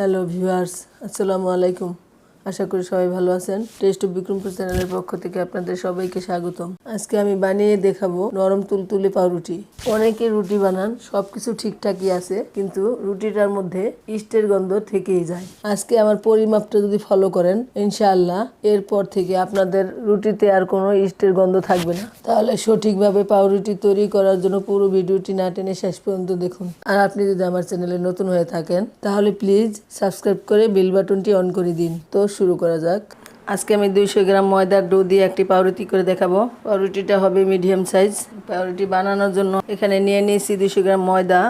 Hello viewers আসসালামু আলাইকুম আশা করি সবাই ভালো আছেন। টেস্ট বিক্রমপুর চ্যানেলের পক্ষ থেকে আপনাদের সবাইকে স্বাগতম। আজকে আমি বানিয়ে দেখাবো নরম তুলতুলে পাউরুটি। অনেকে রুটি বানান, সবকিছু ঠিকঠাকই আছে, কিন্তু রুটিটার মধ্যে ইস্টের গন্ধ থেকেই যায়। আজকে আমার পরিমাপটা যদি ফলো করেন, ইনশাআল্লাহ এরপর থেকে আপনাদের রুটিতে আর কোনো ইস্টের গন্ধ থাকবে না। তাহলে সঠিকভাবে পাউরুটি তৈরি করার জন্য পুরো ভিডিওটি না টেনে শেষ পর্যন্ত দেখুন। আর আপনি যদি আমার চ্যানেলে নতুন হয়ে থাকেন, তাহলে প্লিজ সাবস্ক্রাইব করে বেল বাটনটি অন করে দিন। তো শুরু করা যাক। আজকে আমি দুইশো গ্রাম ময়দার ডো দিয়ে একটি পাউরুটি করে দেখাবো। পাউরুটিটা হবে মিডিয়াম সাইজ। পাউরুটি বানানোর জন্য এখানে নিয়ে নিয়েছি দুইশো গ্রাম ময়দা।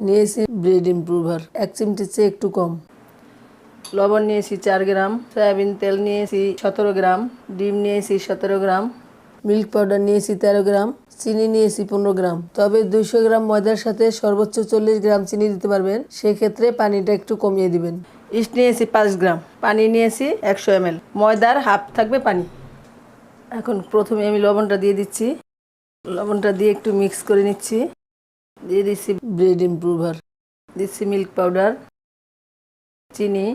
নিয়েছি ব্রেড ইমপ্রুভার। এক চিমটির চেয়ে একটু কম। লবণ নিয়েছি চার গ্রাম। সয়াবিন তেল নিয়েছি সতেরো গ্রাম। ডিম নিয়েছি সতেরো গ্রাম। মিল্ক পাউডার নিয়েছি তেরো গ্রাম চিনি নিয়েছি পনেরো গ্রাম। তবে দুইশো গ্রাম ময়দার সাথে সর্বোচ্চ চল্লিশ গ্রাম চিনি দিতে পারবেন সেক্ষেত্রে পানিটা একটু কমিয়ে দিবেন। ইস্ট নিয়েছি পাঁচ গ্রাম পানি নিয়েছি একশো এম ময়দার হাফ থাকবে পানি। এখন প্রথমে আমি লবণটা দিয়ে দিচ্ছি। লবণটা দিয়ে একটু মিক্স করে নিচ্ছি। দিয়ে দিচ্ছি ব্রেড ইমপ্রুভার। দিচ্ছি মিল্ক পাউডার চিনি।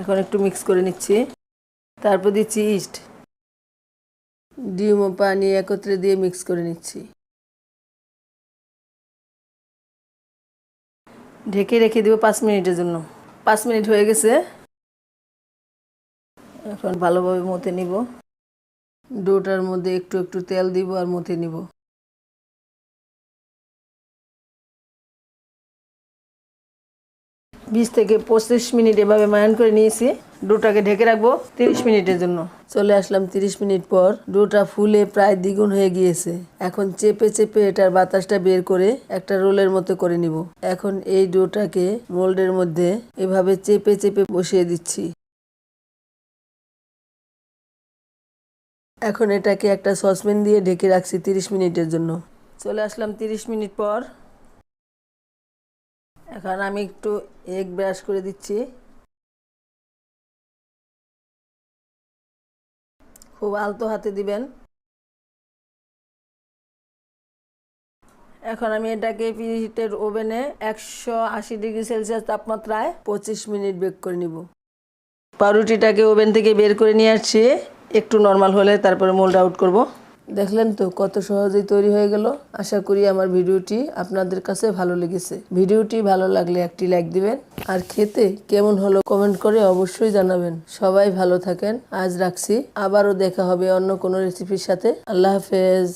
এখন একটু মিক্স করে নিচ্ছি। তারপর দিচ্ছি ইস্ট। ডিম ও পানি একত্রে দিয়ে মিক্স করে নিচ্ছি। ঢেকে রেখে দেবো পাঁচ মিনিটের জন্য। পাঁচ মিনিট হয়ে গেছে। এখন ভালোভাবে মতে নিব। ডোটার মধ্যে একটু একটু তেল দিব আর মতে নিব। বিশ থেকে পঁচিশ মিনিট এভাবে মায়ান করে নিয়েছি। ডোটাকে ঢেকে রাখব তিরিশ মিনিটের জন্য। চলে আসলাম তিরিশ মিনিট পর। ডোটা ফুলে প্রায় দ্বিগুণ হয়ে গিয়েছে। এখন চেপে চেপে এটার বাতাসটা বের করে একটা রোলের মতো করে নিব। এখন এই ডোটাকে মোল্ডের মধ্যে এভাবে চেপে চেপে বসিয়ে দিচ্ছি। এখন এটাকে একটা সসপ্যান দিয়ে ঢেকে রাখছি তিরিশ মিনিটের জন্য। চলে আসলাম তিরিশ মিনিট পর। এখন আমি একটু এগ ব্রাশ করে দিচ্ছি। খুব আলতো হাতে দিবেন। এখন আমি এটাকে প্রিহিটের ওভেনে একশো আশি ডিগ্রি সেলসিয়াস তাপমাত্রায় পঁচিশ মিনিট বেক করে নিব। পাউরুটিটাকে ওভেন থেকে বের করে নিয়ে আসছি। একটু নর্মাল হলে তারপরে মোল্ড আউট করব। দেখলেন তো কত সহজেই তৈরি হয়ে গেল। আশা করি আমার ভিডিওটি আপনাদের কাছে ভালো লেগেছে। ভিডিওটি ভালো লাগলে একটি লাইক দিবেন। আর খেতে কেমন হলো কমেন্ট করে অবশ্যই জানাবেন। সবাই ভালো থাকেন। আজ রাখছি। আবারও দেখা হবে অন্য কোনো রেসিপির সাথে। আল্লাহ হাফেজ।